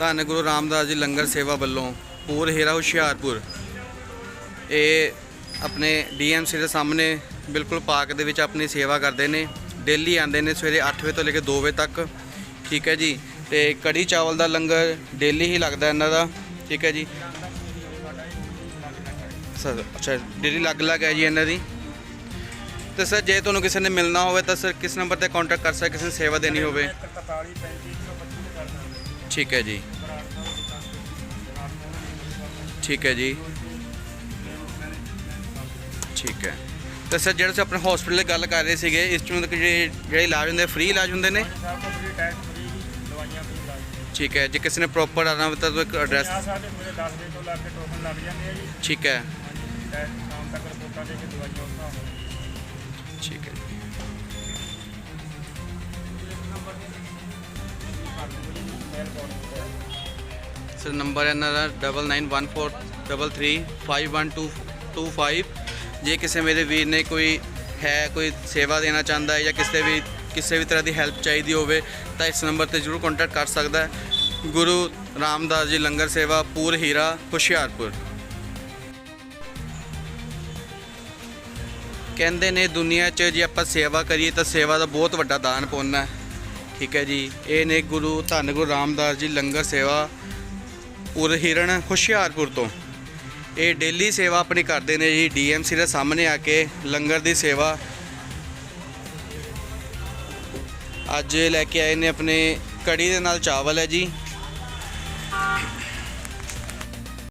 ਧੰਨ ਗੁਰੂ ਰਾਮਦਾਸ ਜੀ ਲੰਗਰ ਸੇਵਾ ਵੱਲੋਂ ਪੂਰ ਹੀਰਾ ਹੁਸ਼ਿਆਰਪੁਰ। ਇਹ ਆਪਣੇ ਡੀਐਮਸੀ ਦੇ ਸਾਹਮਣੇ ਬਿਲਕੁਲ ਪਾਰਕ ਦੇ ਵਿੱਚ ਆਪਣੀ ਸੇਵਾ ਕਰਦੇ ਨੇ। ਡੇਲੀ ਆਉਂਦੇ ਨੇ ਸਵੇਰੇ 8 ਵਜੇ ਤੋਂ ਲੈ ਕੇ 2 ਵਜੇ ਤੱਕ। ਠੀਕ ਹੈ ਜੀ। ਤੇ ਕੜੀ ਚਾਵਲ ਦਾ ਲੰਗਰ ਡੇਲੀ ਹੀ ਲੱਗਦਾ ਇਹਨਾਂ ਦਾ। ਠੀਕ ਹੈ ਜੀ। ਸਰ, ਅੱਛਾ, ਡੇਲੀ ਅਲੱਗ ਅਲੱਗ ਹੈ ਜੀ ਇਹਨਾਂ ਦੀ। ਤੇ ਸਰ, ਜੇ ਤੁਹਾਨੂੰ ਕਿਸੇ ਨੇ ਮਿਲਣਾ ਹੋਵੇ ਤਾਂ ਸਰ ਕਿਸ ਨੰਬਰ ਤੇ ਕੰਟੈਕਟ ਕਰ ਸਕਦੇ ਕਿਸੇ ਨੇ ਸੇਵਾ ਦੇਣੀ ਹੋਵੇ। 41 35 ਠੀਕ ਹੈ ਜੀ। ਠੀਕ ਹੈ ਜੀ। ਠੀਕ ਹੈ। ਤੇ ਸਰ ਜਿਹੜੇ ਤੁਸੀਂ ਆਪਣੇ ਹਸਪੀਟਲ ਦੀ ਗੱਲ ਕਰ ਰਹੇ ਸੀਗੇ ਇਸ ਚ ਮਤਲਬ ਕਿ ਜਿਹੜੇ ਜਿਹੜੇ ਇਲਾਜ ਹੁੰਦੇ ਫ੍ਰੀ ਇਲਾਜ ਹੁੰਦੇ ਨੇ? ਠੀਕ ਹੈ। ਜੇ ਕਿਸੇ ਨੇ ਪ੍ਰੋਪਰ ਆਣਾ ਹੋਵੇ ਤਾਂ ਇੱਕ ਐਡਰੈਸ ਸਾਡੇ ਪੂਰੇ 10 ਵਜੇ ਤੋਂ ਲੱਗ ਕੇ ਟੋਕਨ ਲੱਗ ਜਾਂਦੇ ਆ ਜੀ। ਠੀਕ ਹੈ। ਸ਼ਾਮ ਤੱਕ ਰਿਪੋਰਟਾਂ ਦੇ ਕੇ ਦਵਾਈਆਂ ਨਾਲ ਠੀਕ ਹੈ ਸਰ, ਨੰਬਰ ਇਹਨਾਂ ਦਾ 991433351225 ਜੇ ਕਿਸੇ ਮੇਰੇ ਵੀਰ ਨੇ ਕੋਈ ਹੈ, ਕੋਈ ਸੇਵਾ ਦੇਣਾ ਚਾਹੁੰਦਾ ਹੈ ਜਾਂ ਕਿਸੇ ਵੀ ਕਿਸੇ ਵੀ ਤਰ੍ਹਾਂ ਦੀ ਹੈਲਪ ਚਾਹੀਦੀ ਹੋਵੇ, ਤਾਂ ਇਸ ਨੰਬਰ ਤੇ ਜਰੂਰ ਕੰਟੈਕਟ ਕਰ ਸਕਦਾ ਹੈ। ਗੁਰੂ ਰਾਮਦਾਸ ਜੀ ਲੰਗਰ ਸੇਵਾ, ਪੂਰ ਹੀਰਾ, ਹੁਸ਼ਿਆਰਪੁਰ। ਕਹਿੰਦੇ ਨੇ, ਦੁਨੀਆ 'ਚ ਜੇ ਆਪਾਂ ਸੇਵਾ ਕਰੀਏ ਤਾਂ ਸੇਵਾ ਦਾ ਬਹੁਤ ਵੱਡਾ ਦਾਨ ਪੁੰਨ ਹੈ। ਠੀਕ ਹੈ ਜੀ। ਇਹ ਨੇ ਗੁਰੂ ਧੰਨ ਗੁਰੂ ਰਾਮਦਾਸ ਜੀ ਲੰਗਰ ਸੇਵਾ ਉਰ ਹਿਰਣ ਹੁਸ਼ਿਆਰਪੁਰ ਤੋਂ। ਇਹ ਡੇਲੀ ਸੇਵਾ ਆਪਣੀ ਕਰਦੇ ਨੇ ਜੀ। ਡੀਐਮਸੀ ਦੇ ਸਾਹਮਣੇ ਆ ਕੇ ਲੰਗਰ ਦੀ ਸੇਵਾ ਅੱਜ ਲੈ ਕੇ ਆਏ ਨੇ ਆਪਣੇ ਕੜੀ ਦੇ ਨਾਲ ਚਾਵਲ ਹੈ ਜੀ।